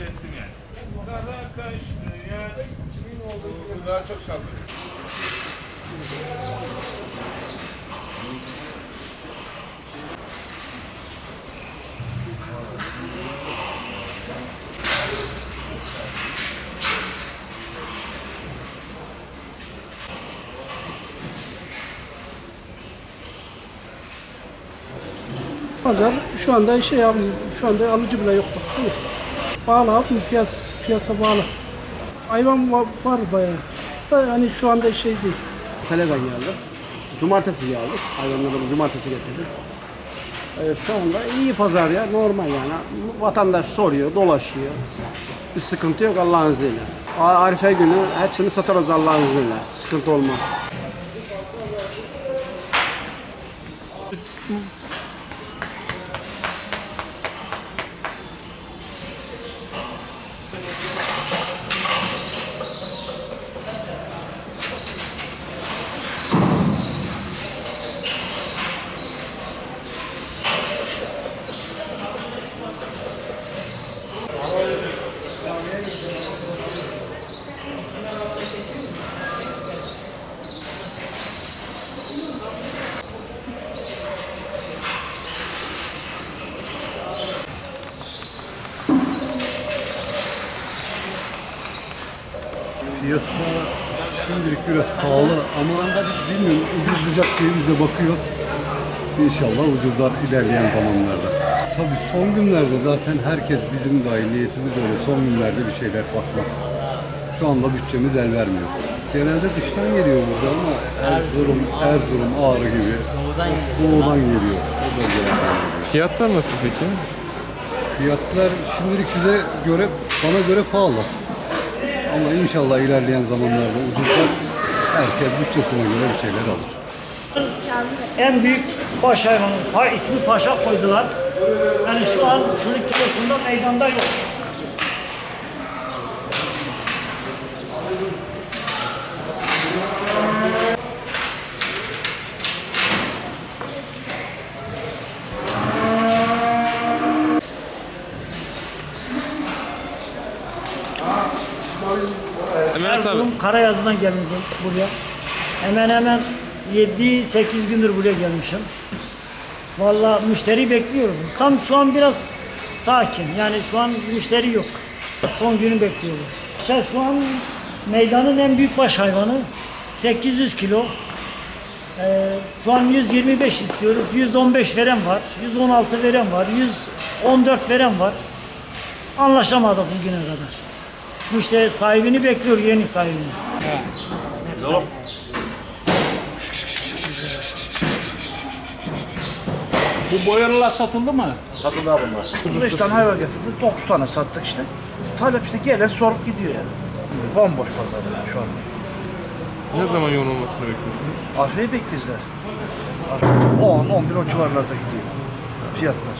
ettim yani. Kara kaşlı yani. Kimin olduğunu Bu daha çok saldırıyor. Pazar şu anda şey abi şu anda alıcı bile yok baksana. Bağlı abi piyasa, piyasa bağlı. Hayvan var, var bayağı. Da yani şu anda şey değil. Tele'den geldi. Cumartesi geldi. Hayvanları cumartesi getirdi. Ee, şu anda iyi pazar ya. Normal yani. Vatandaş soruyor, dolaşıyor. Bir sıkıntı yok Allah'ın izniyle. Arife günü hepsini satarız Allah'ın izniyle. Sıkıntı olmaz. Piyasa şimdilik biraz pahalı ama bilmiyorum ucuzlayacak diye biz de bakıyoruz. İnşallah ucuzlar ilerleyen zamanlarda. Tabii son günlerde zaten herkes bizim dahi niyetimiz öyle son günlerde bir şeyler bakmak. Şu anda bütçemiz el vermiyor. Genelde dıştan geliyor burada ama Erzurum, Erzurum, Ağrı gibi doğudan geliyor. O bölgelerden geliyor. Fiyatlar nasıl peki? Fiyatlar şimdilik size göre, bana göre pahalı. Ama inşallah ilerleyen zamanlarda ucuzlar herkes bütçesine göre bir şeyler alır. en büyük baş hayvanı. Pa, ismi Paşa koydular. Yani şu an şunun kilosunda meydanda yok. Erzurum Karayazı'dan geldim buraya. Hemen hemen 7-8 gündür buraya gelmişim. Vallahi müşteri bekliyoruz. Tam şu an biraz sakin. Yani şu an müşteri yok. Son günü bekliyoruz. İşte şu an meydanın en büyük baş hayvanı 800 kilo. Ee, şu an 125 istiyoruz. 115 veren var. 116 veren var. 114 veren var. Anlaşamadık bugüne kadar. Müşteri sahibini bekliyor yeni sahibini. Bu boyalılar satıldı mı? 35 tane hayvan getirdik, 9 tane sattık işte. Talep işte gelen sorup gidiyor yani. Bomboş pazar yani şu an. Ne zaman yoğun olmasını bekliyorsunuz? Arife'yi bekliyoruz galiba. 10, 11 o civarlarda gidiyor fiyatlar.